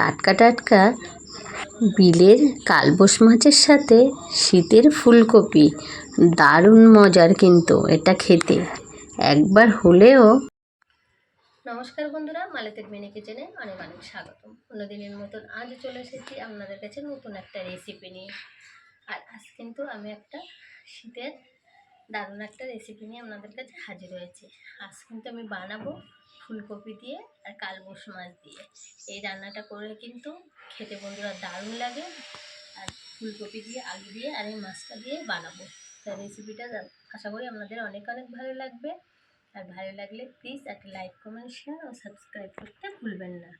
টাটকা টাটকা বিলের কালবোস মাছের সাথে শীতের ফুলকপি। দারুণ মজার কিন্তু এটা খেতে। একবার হলেও নমস্কার বন্ধুরা, মালতের মিনি কিচেনে অনেক অনেক স্বাগতম। অন্যদিনের মতন আজ চলে এসেছি আপনাদের কাছে নতুন একটা রেসিপি নিয়ে। আর আজ কিন্তু আমি একটা শীতের দারুণ একটা রেসিপি নিয়ে আপনাদের কাছে হাজির হয়েছি। আজ কিন্তু আমি বানাবো ফুলকপি দিয়ে আর কালবোস মাছ দিয়ে। এই রান্নাটা করে কিন্তু খেতে বন্ধুরা দারুণ লাগে। আর ফুলকপি দিয়ে, আলু দিয়ে আর এই মাছটা দিয়ে বানাবো। তাই রেসিপিটা আশা করি আপনাদের অনেক অনেক ভালো লাগবে। আর ভালো লাগলে প্লিজ একটা লাইক কমেন্ট শেয়ার ও সাবস্ক্রাইব করতে ভুলবেন না।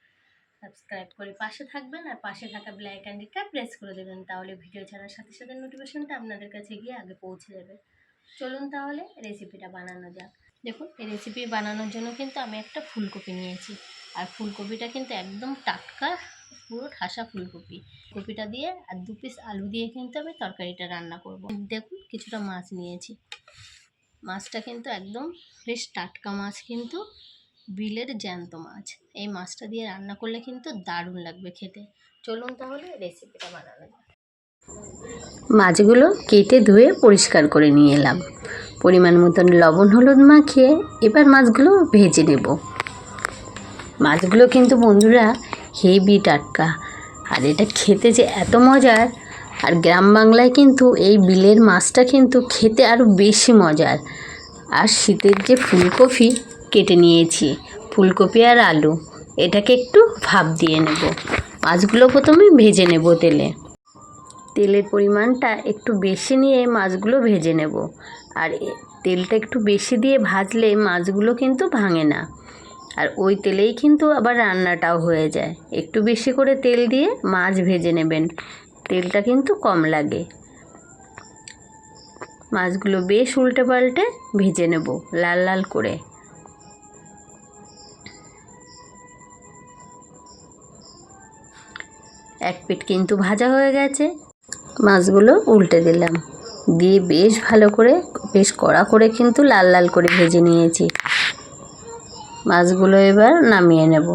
সাবস্ক্রাইব করে পাশে থাকবেন আর পাশে থাকা ব্ল্যাক আইকনটা প্রেস করে দেবেন। তাহলে ভিডিও ছাড়ার সাথে সাথে নোটিফিকেশনটা আপনাদের কাছে গিয়ে আগে পৌঁছে যাবে। চলুন তাহলে রেসিপিটা বানানো যাক। দেখুন, এই রেসিপি বানানোর জন্য কিন্তু আমি একটা ফুলকপি নিয়েছি। আর ফুলকপিটা কিন্তু একদম টাটকা, পুরো ঠাসা ফুলকপি। কপিটা দিয়ে আর দু পিস আলু দিয়ে কিন্তু আমি তরকারিটা রান্না করব। দেখুন, কিছুটা মাছ নিয়েছি। মাছটা কিন্তু একদম বেশ টাটকা মাছ কিন্তু, বিলের জ্যান্ত মাছ। এই মাছটা দিয়ে রান্না করলে কিন্তু দারুণ লাগবে খেতে। চলুন তাহলে রেসিপিটা বানানো যাক। মাছগুলো কেটে ধুয়ে পরিষ্কার করে নিয়ে এলাম। পরিমাণ মতন লবণ হলুদ মাখিয়ে এবার মাছগুলো ভেজে নেব। মাছগুলো কিন্তু বন্ধুরা হেভি টাটকা। আর এটা খেতে যে এত মজার, আর গ্রাম বাংলায় কিন্তু এই বিলের মাছটা কিন্তু খেতে আরও বেশি মজার। আর শীতের যে ফুলকপি কেটে নিয়েছি, ফুলকপি আর আলু, এটাকে একটু ভাপ দিয়ে নেব। মাছগুলো প্রথমে ভেজে নেব তেলে। তেলের পরিমাণটা একটু বেশি নিয়ে মাছগুলো ভেজে নেব। আর তেলটা একটু বেশি দিয়ে ভাজলে মাছগুলো কিন্তু ভাঙে না। আর ওই তেলেই কিন্তু আবার রান্নাটাও হয়ে যায়। একটু বেশি করে তেল দিয়ে মাছ ভেজে নেবেন। তেলটা কিন্তু কম লাগে। মাছগুলো বেশ উল্টে পাল্টে ভেজে নেব লাল লাল করে। এক পিঠ কিন্তু ভাজা হয়ে গেছে। মাছগুলো উল্টে দিলাম। দিয়ে বেশ ভালো করে, বেশ কড়া করে কিন্তু লাল লাল করে ভেজে নিয়েছি। মাছগুলো এবার নামিয়ে নেব।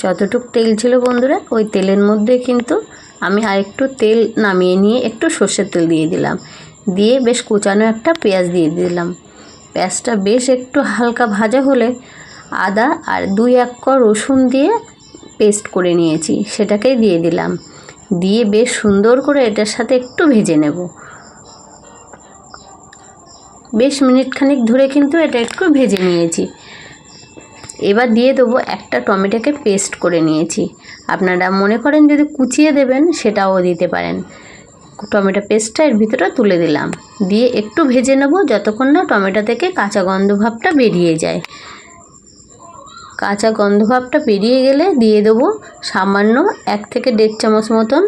যতটুক তেল ছিল বন্ধুরা, ওই তেলের মধ্যে কিন্তু আমি আরেকটু তেল নামিয়ে নিয়ে একটু সর্ষের তেল দিয়ে দিলাম। দিয়ে বেশ কুচানো একটা পেঁয়াজ দিয়ে দিলাম। পেঁয়াজটা বেশ একটু হালকা ভাজা হলে আদা আর দুই এক ক রসুন দিয়ে পেস্ট করে নিয়েছি, সেটাকেই দিয়ে দিলাম। দিয়ে বেশ সুন্দর করে এটার সাথে একটু ভেজে নেব। বেশ মিনিট খানিক ধরে কিন্তু এটা একটু ভেজে নিয়েছি। এবার দিয়ে দেবো একটা টমেটোকে পেস্ট করে নিয়েছি। আপনারা মনে করেন যদি কুচিয়ে দেবেন, সেটাও দিতে পারেন। টমেটো পেস্টটা এর ভিতরে তুলে দিলাম। দিয়ে একটু ভেজে নেব, যতক্ষণ না টমেটো থেকে কাঁচা গন্ধ ভাবটা বেরিয়ে যায়। কাঁচা গন্ধ ভাবটা বেরিয়ে গেলে দিয়ে দেবো সামান্য এক থেকে দেড় চামচ মতন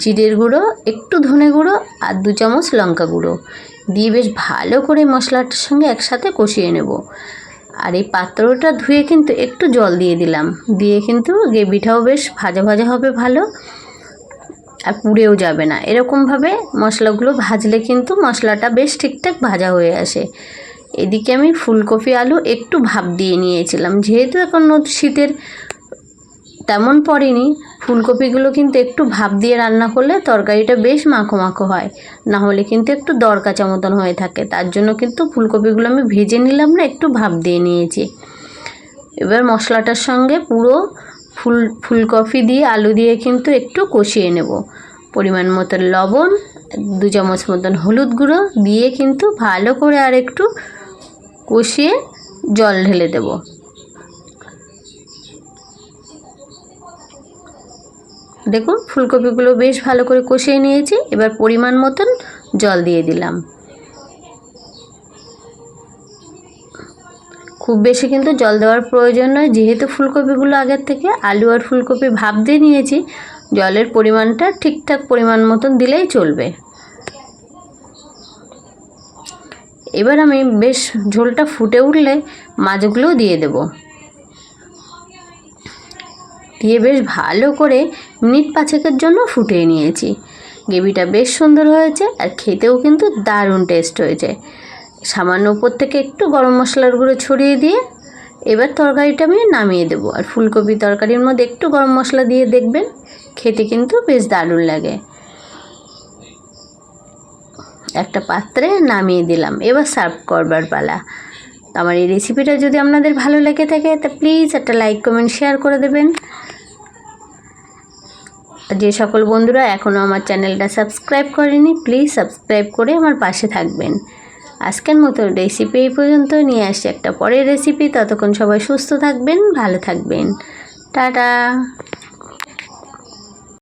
জিরের গুঁড়ো, একটু ধনে গুঁড়ো আর দু চামচ লঙ্কা গুঁড়ো। দিয়ে বেশ ভালো করে মশলাটার সঙ্গে একসাথে কষিয়ে নেব। আর এই পাত্রটা ধুয়ে কিন্তু একটু জল দিয়ে দিলাম। দিয়ে কিন্তু গ্রেভিটাও বেশ ভাজা ভাজা হবে ভালো আর পুড়েও যাবে না। এরকমভাবে মশলাগুলো ভাজলে কিন্তু মশলাটা বেশ ঠিকঠাক ভাজা হয়ে আসে। এদিকে আমি ফুলকপি, আলু একটু ভাপ দিয়ে নিয়েছিলাম। যেহেতু এখন শীতের, তেমন পড়েনি। ফুলকপিগুলো কিন্তু একটু ভাপ দিয়ে রান্না করলে তরকারিটা বেশ মাখো মাখো হয়। না হলে কিন্তু একটু দরকাচা মতন হয়ে থাকে। তার জন্য কিন্তু ফুলকপিগুলো আমি ভেজে নিলাম না, একটু ভাপ দিয়ে নিয়েছি। এবার মশলাটার সঙ্গে পুরো ফুল, ফুলকপি দিয়ে আলু দিয়ে কিন্তু একটু কষিয়ে নেব। পরিমাণ মতন লবণ, দু চামচ মতন হলুদ গুঁড়ো দিয়ে কিন্তু ভালো করে আর একটু কষিয়ে জল ঢেলে দেব। দেখুন, ফুলকপিগুলো বেশ ভালো করে কষিয়ে নিয়েছি। এবার পরিমাণ মতন জল দিয়ে দিলাম। খুব বেশি কিন্তু জল দেওয়ার প্রয়োজন নয়। যেহেতু ফুলকপিগুলো আগের থেকে আলু আর ফুলকপি ভাপ দিয়ে নিয়েছি, জলের পরিমাণটা ঠিকঠাক পরিমাণ মতন দিলেই চলবে। এবার আমি বেশ ঝোলটা ফুটে উঠলে মাছগুলোও দিয়ে দেব। দিয়ে বেশ ভালো করে মিনিট পাঁচেকের জন্য ফুটিয়ে নিয়েছি। গ্রেভিটা বেশ সুন্দর হয়েছে আর খেতেও কিন্তু দারুণ টেস্ট হয়েছে। সামান্য উপর থেকে একটু গরম মশলার গুঁড়ো ছড়িয়ে দিয়ে এবার তরকারিটা আমি নামিয়ে দেবো আর ফুলকপি তরকারির মধ্যে একটু গরম মশলা দিয়ে দেখবেন, খেতে কিন্তু বেশ দারুণ লাগে। একটা পাত্রে নামিয়ে দিলাম। এবার সার্ভ করবার পালা। আমার এই রেসিপিটা যদি আপনাদের ভালো লেগে থাকে, তা প্লিজ একটা লাইক কমেন্ট শেয়ার করে দেবেন। যে সকল বন্ধুরা এখনও আমার চ্যানেলটা সাবস্ক্রাইব করেনি প্লিজ সাবস্ক্রাইব করে আমার পাশে থাকবেন। আজকের মতো রেসিপি এই পর্যন্ত। নিয়ে আসছি একটা পরের রেসিপি ততক্ষণ সবাই সুস্থ থাকবেন, ভালো থাকবেন। টাটা!